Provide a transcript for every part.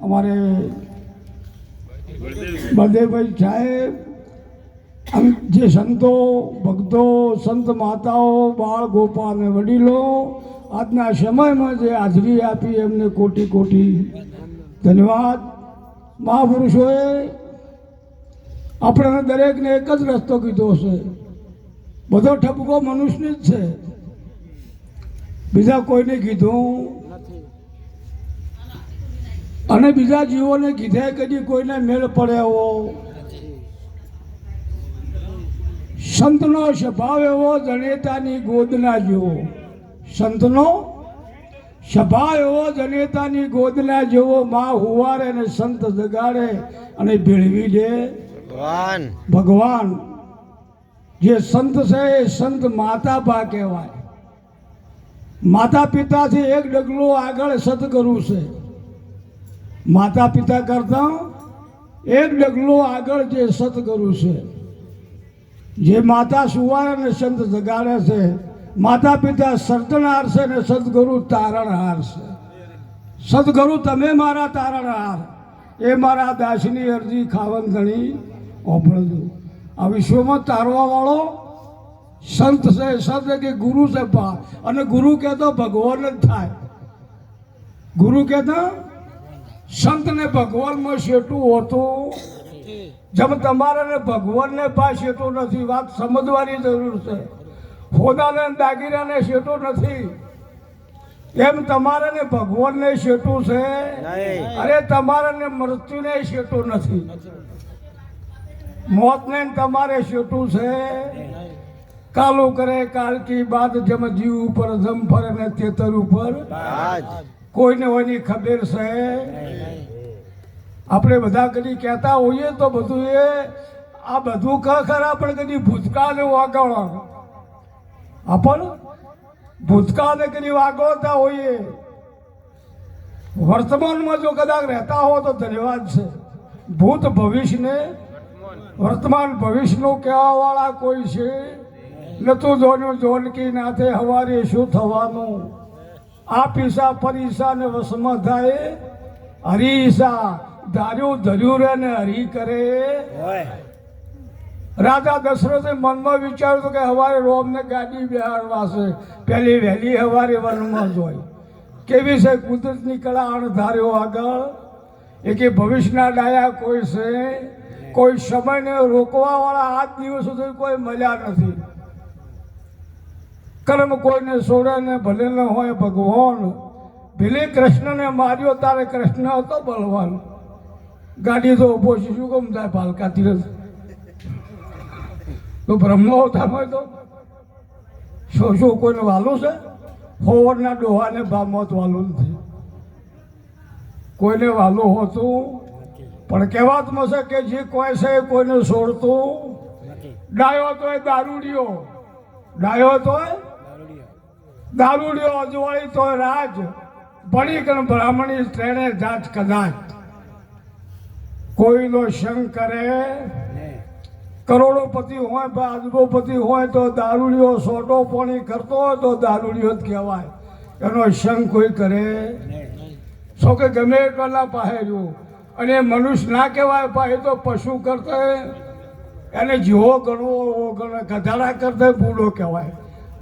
અમારે બળદેવભાઈ સાહેબ જે સંતો, ભક્તો, સંત માતાઓ, બાળ ગોપાલ અને વડીલો આજના સમયમાં જે હાજરી આપી એમને કોટી કોટી ધન્યવાદ. મહાપુરુષોએ આપણને દરેકને એક જ રસ્તો કીધો છે. બધો ઠપકો મનુષ્યની જ છે. બીજા કોઈને કીધું અને બીજા જીવોને કીધે કદી કોઈને મેળ પડે એવો સંતનો સ્વભાવ એવો જનેતાની ગોદના જેવો. સંતનો સ્વભાવ એવો જનેતાની ગોદના જેવો. માં હુવારે અને સંત જગાડે અને ભેળવી દે ભગવાન. ભગવાન. જે સંત છે એ સંત માતા બા કહેવાય. માતા પિતાથી એક ડગલું આગળ સદગુરુ છે. માતા પિતા કરતા એક ડગલો આગળ જે સતગુરુ છે, જે માતા સુવાર અને સંત જગાડે છે માતા પિતા સર્જનહાર છે ને સદગુરુ તારણહાર છે. સદગુરુ, તમે મારા તારણહાર એ મારા દાસની અરજી ખાવન ગણી ઓપળજો આ વિશ્વમાં તારવા વાળો સંત છે, સંત કે ગુરુ છે પા અને ગુરુ કહેતો ભગવાન જ થાય. ગુરુ કહેતા સંતને ભગવાનમાં શેટું હોતું? જેમ તમારે ને ભગવાનને પાસે શેટું નથી વાત સમજવાની જરૂર છે. હોદાને ને દાગીરાને શેટું નથી. એમ તમારે ને ભગવાનને શેટું છે? અરે તમારે ને મૃત્યુને શેટું નથી. મોતને ને તમારે શેટું છે? કાલું કરે કાળકી બાદ જેમ જીવ ઉપર જમ ફરે ને તેતર ઉપર. આજ કોઈને કોઈની ખબર છે? આપણે બધા કદી કહેતા હોઈએ તો બધું એ, આ બધું ખ ખરા, પણ કદી ભૂતકાળને વાગળ. આપણ ભૂતકાળને કદી વાગળતા હોઈએ. વર્તમાનમાં જો કદાચ રહેતા હો તો ધન્યવાદ છે. ભૂત ભવિષ્યને, વર્તમાન ભવિષ્યનું કહેવાવાળા કોઈ છે? નતું જોનું જોનકી નાથે હવારે શું થવાનું? આ પીસા પરીસા ને વસમાં થાય હરીસા ધાર્યું ધર્યું રે ને હરી કરે. હોય. રાજા દશરથે મનમાં વિચાર્યું હતું કે હવારે રોમને ગાડી બેહાડવા છે પહેલી વહેલી હવારે વનમાં જોઈ કેવી છે કુદરતની કળા અણધાર્યો આગળ? એ કે ભવિષ્યના ડાયા કોઈ છે? કોઈ સમયને રોકવાવાળા આજ દિવસ સુધી કોઈ મળ્યા નથી. કર્મ કોઈને છોડે ને ભલે ન હોય ભગવાન. ભલે કૃષ્ણને માર્યો તારે કૃષ્ણ હતો બળવાન. ગાડી તો ઊભો છે, શું કેમ થાય પાલકા તીરથ. તો બ્રહ્મ અવતાર હોય તો? શું શું કોઈને વાલું છે? હોવરના ડોહાને ભામત વાલું નથી. કોઈને વાલું હોતું? પણ કહેવાતમાં છે કે જે કોઈ છે કોઈને છોડતું? ડાયો તો એ દારૂડિયો. ડાયો તો એ દારૂડિયો અજવાળી તો રાજ ભણી કણ બ્રાહ્મણી તેણે જાત કદાચ. કોઈનો સંગ કરે કરોડોપતિ હોય અજબોપતિ હોય તો દારૂડિયો સોટો પાણી કરતો હોય તો દારૂડિયો જ કહેવાય. એનો સંગ કોઈ કરે? સો કે ગમે એટલા પાસે રહ્યું? અને મનુષ્ય ના કહેવાય પાસે તો પશુ કરતા એને જેવો ગણવો એવો ગણે ગધાડા કરતા ભૂલો કહેવાય.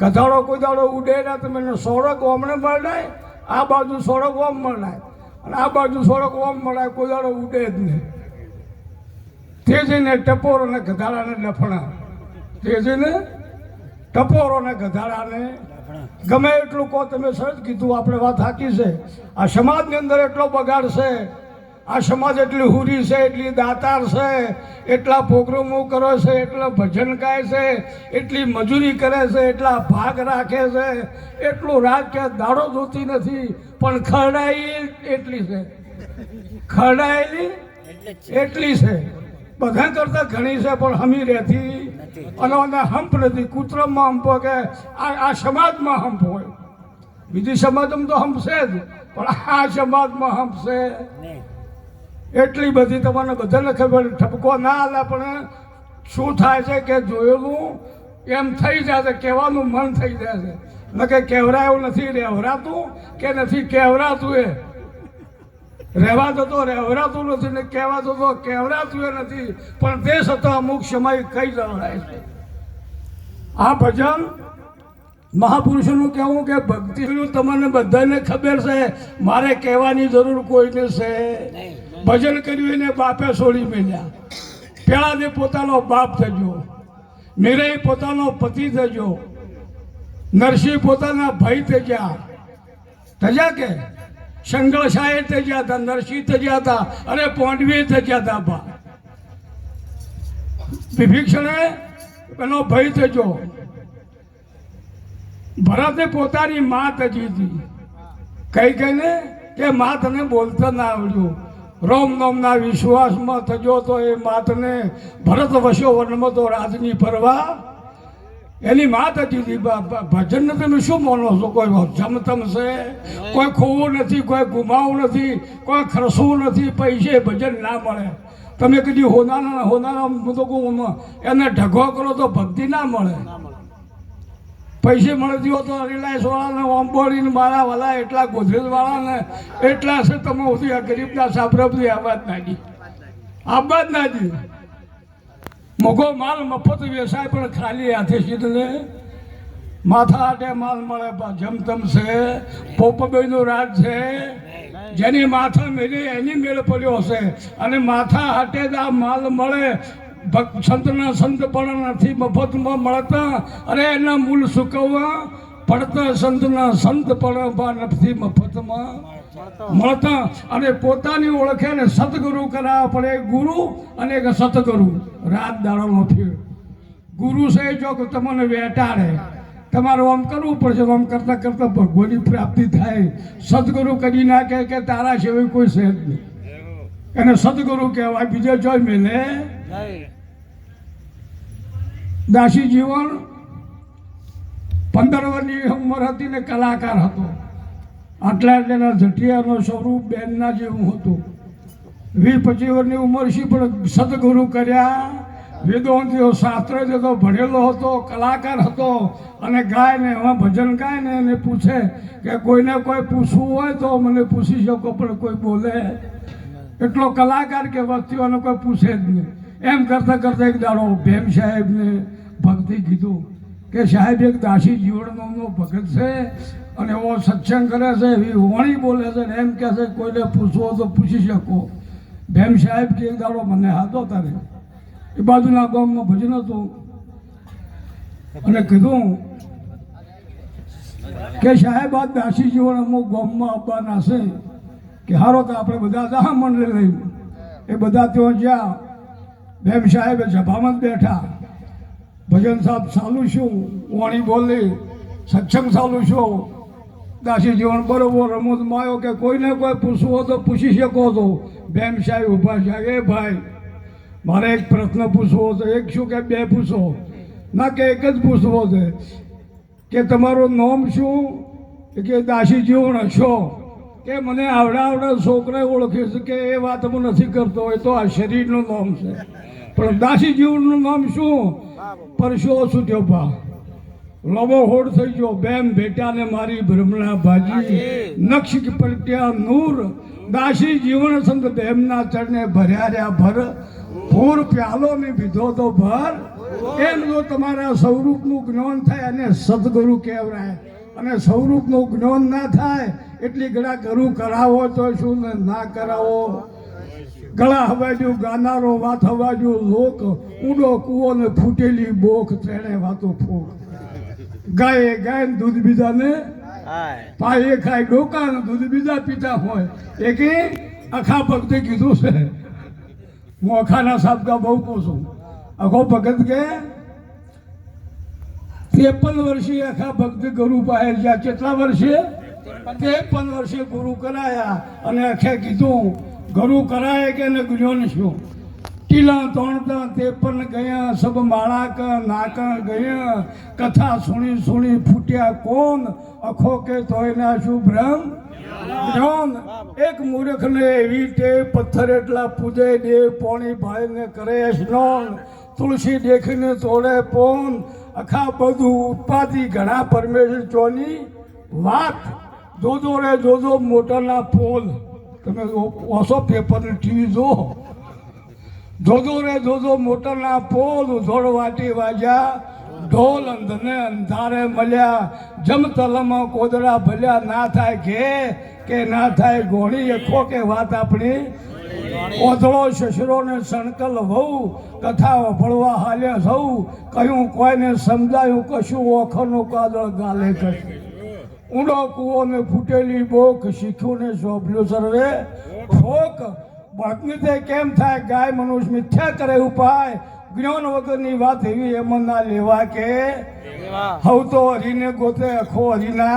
ગધાડો કોઈ ઉડે ના તમે એને સોળક ઓમણે મળાય આ બાજુ સોળક ઓમ મળાય અને આ બાજુ સોળક ઓમ મળાય કોઈ ઉડે જ નહીં. તે જઈને ટપોરો ને ગધાડાને લફણા. તે જઈને ટપોરો ને ગધાડાને. ગમે એટલું કહો તમે સર્ચ કીધું, આપણે વાત હાકી છે. આ સમાજની અંદર એટલો બગાડ છે આ સમાજ એટલી હુરી છે, એટલી દાતાર છે, એટલા પ્રોગ્રામો કરે છે, એટલા ભજન ગાય છે, એટલી મજૂરી કરે છે, એટલા ભાગ રાખે છે, એટલું રાજ કે દાડો જોતી નથી, પણ ખરડાઈ એટલી છે. ખરડાયેલી એટલી છે. બધા કરતા ઘણી છે, પણ હમી રહેતી અને હંપ નથી. કૂતરામાં હંપો કે આ સમાજમાં હંપ હોય. બીજી સમાજમાં તો હંપશે જ, પણ આ સમાજમાં હંપ છે. એટલી બધી તમને બધાને ખબર, ઠપકો ના આલે, પણ શું થાય છે કે જોયેલું એમ થઈ જાય છે, કહેવાનું મન થઈ જાય છે. ન કે કહેવરાયું નથી, રહેવરાતું કે નથી, કહેવરાતું એ. રહેવા તો રહેવરાતું નથી, ને કહેવાતો તો કહેવરાતું એ નથી. પણ તે છતાં અમુક સમય કઈ જણાય છે. આ ભજન મહાપુરુષોનું કહેવું કે ભક્તિનું તમને બધાને ખબર છે, મારે કહેવાની જરૂર કોઈને છે. ભજન કર્યું એને બાપે છોડી મેલ્યા. પેલાને પોતાનો બાપ થજો નિરય પોતાનો પતિ થજો, નરસિંહ પોતાના ભાઈ થયા થયા કે? શંકર સાહેબ થયા હતા નરસિંહ થયા હતા અરે પોંડવી થયા હતા બા. વિભીક્ષણે એનો ભય થજો. ભરતે પોતાની મા તજી હતી. કઈ કહીને કે મા તને બોલતા ના આવડ્યું. રોમ નોમના વિશ્વાસમાં થજો તો એ માતને ભરત વશો વનમાં તો રાજની પરવા એની માત હતી બ- ભજનને તમે શું માનો છો? કોઈ જમતમ છે? કોઈ ખોવું નથી, કોઈ ગુમાવું નથી, કોઈ ખરસવું નથી, પૈસે ભજન ના મળે. તમે કદી હોનાના હોનાના હું એને ઢગો કરો તો ભક્તિ ના મળે. પૈસે મળતી હોય તો રિલાયન્સ વાળાને ઓમ્બોડીને મારા વાલા એટલા ગોદરેજ વાળાને એટલા છે તમે સુધી આ ગરીબના સાપરપથી આબાદ નાખી. આબાદ નાખી. મોગો માલ મફત વ્યવસાય પણ ખાલી હાથે સીધને માથા હાટે માલ મળે જમતમ છે પોપબઈનું રાજ છે. જેની માથા મેળી એની મેળ પડ્યો હશે. અને માથા હાટે જ આ માલ મળે સંતના સંત પણ નથી મફતમાં મળતા અને એના મૂળ સુકવવા પડતા સંતના સંત પણ નથી મફતમાં મળતા અને પોતાની ઓળખે ને સતગુરુ કરાવવા પડે ગુરુ અને એક સતગુરુ રાત દાડાનો ફેર. ગુરુ છે જો તમને વેટાડે. તમારે આમ કરવું પડશે, આમ કરતાં કરતાં ભગવાનની પ્રાપ્તિ થાય. સદગુરુ કરી નાખે કે તારા સિવાય કોઈ છે નહીં. એને સદગુરુ કહેવાય. બીજે જોઈ મેલે દાસી જીવન પંદર વર્ષની ઉંમર હતી ને કલાકાર હતો. આટલા તેના જઠિયાનો સ્વરૂપ બેનના જેવું હતું. વીસ પચીસ વર્ષની ઉંમર છે પણ સદગુરુ કર્યા. વેદોંતીઓ શાસ્ત્ર જતો ભણેલો હતો કલાકાર હતો અને ગાય ને એમાં ભજન ગાય ને એને પૂછે કે કોઈને કોઈ પૂછવું હોય તો મને પૂછી શકો પણ કોઈ બોલે. એટલો કલાકાર કે વસ્તીઓને કોઈ પૂછે જ નહીં. એમ કરતાં કરતાં એક દાડો ભેમ સાહેબને ભક્તિ કીધું કે સાહેબ, એક દાસી જીવનનો ભગત છે અને એવો સત્સંગ કરે છે, એવી વણી બોલે છે ને એમ કહે છે, કોઈને પૂછવો તો પૂછી શકો. ભેમ સાહેબ કે એક દાડો મને હાથો તારે. એ બાજુના ગામમાં ભજન હતું. અને કીધું કે સાહેબ, આ દાસી જીવન અમુક ગામમાં આવવાના છે. કે હારો તો આપણે બધા દા મંડળ રહ્યું એ બધા ત્યાં જ્યાં બેમ સાહેબે સભામાં બેઠા. ભજન સાહેબ ચાલુ છું વાણી બોલી. સત્સંગ ચાલુ છું દાસી જીવન બરોબર રમૂજ માયો કે કોઈને કોઈ પૂછવું તો પૂછી શકો છો. બેમ સાહેબ ઊભા છે. એ ભાઈ, મારે એક પ્રશ્ન પૂછવો છે. એક શું કે બે પૂછો? ના કે એક જ પૂછવો છે. કે તમારું નામ શું? કે દાસી જીવન હશો કે મને આવડા આવડા છોકરા ઓળખે છે કે એ વાત હું નથી કરતો એ તો આ શરીરનું નામ છે. પણ દાસી જીવનનું નામ શું? પરશો થયો ભા. લોબો હોડ થઈ ગયો. બેમ બેટાને મારી ભ્રમણા ભાજી. નક્ષ પલટ્યા નૂર. દાસી જીવન સંત બેમના ચરણે ભર્યા રહ્યા ભર. પૂર પ્યાલો મેં પીધો તો ભર. એમ જો તમારા સ્વરૂપનું જ્ઞાન થાય અને સદગુરુ કહેવાય. અને સ્વરૂપનું જ્ઞાન ના થાય એટલી ઘણા ગરુ કરાવો તો શું ને ના કરાવો? ગળા હવાજુ ગાનારો વાત હવાજુ લોક ઊંડો કૂવો ને ફૂટેલી બોખ ત્રણે વાતો ફોક ગાયે ગાય દૂધ બીજા ને પાયે ખાય ડોકા દૂધ બીજા પીતા હોય. એ કે આખા ભક્તે કીધું છે. હું અખાના સાબકા બહુ કહું છું. આખો ભગત કે ત્રેપન વર્ષે આખા ભક્ત ગુરુ પાસે ગયા. કેટલા વર્ષે? ત્રેપન વર્ષે ગુરુ કરાયા અને આખે કીધું, ગુરુ કરાય કે ને જ્ઞાન શું? ટીલા તોણતા પણ ગયા, સબ માળા ક નાકા ગયા, કથા સુણી સુણી ફૂટ્યા કોણ? અખો કે તોયના શું ભ્રમ? એક એક મૂર્ખને એવી તે પથ્થર એટલા પૂજે દે પોણી ભાઈને કરે સ્નાન. તુલસી દેખીને તોડે પોન. આખા બધું ઉત્પાદી ઘણા પરમેશ્વર ચોની વાત. જોજો રે, જોજો મોટરના પોલ તમે ઓછો પેપર ટીવી જો જોજો રે, જોજો મોટરના પોલ ઉધોડ વાટી વાજ્યા ઢોલ અંધને અંધારે મળ્યા. જમ તલમાં કોદડા ભલ્યા. ના થાય ઘે કે ના થાય ગોણી એખો કે વાત આપણી? ઓધળો શશરો ને સણકલ વહુ. કથા ભળવા હાલ્યા સૌ કયું કોઈને સમજાયું, કશું ઓખરનું કાદળ ગાલે કરશે ઊંડો કૂવો ને ફૂટેલી બોક શીખ્યું ને શોભ્યું સર્વે ફોક તે કેમ થાય? ગાય મનુષ્ય મિથ્યા કરે ઉપાય જ્ઞાન વગરની વાત એવી એમ ના લેવા કે હવ તો હરીને ગોતે અખો હરીના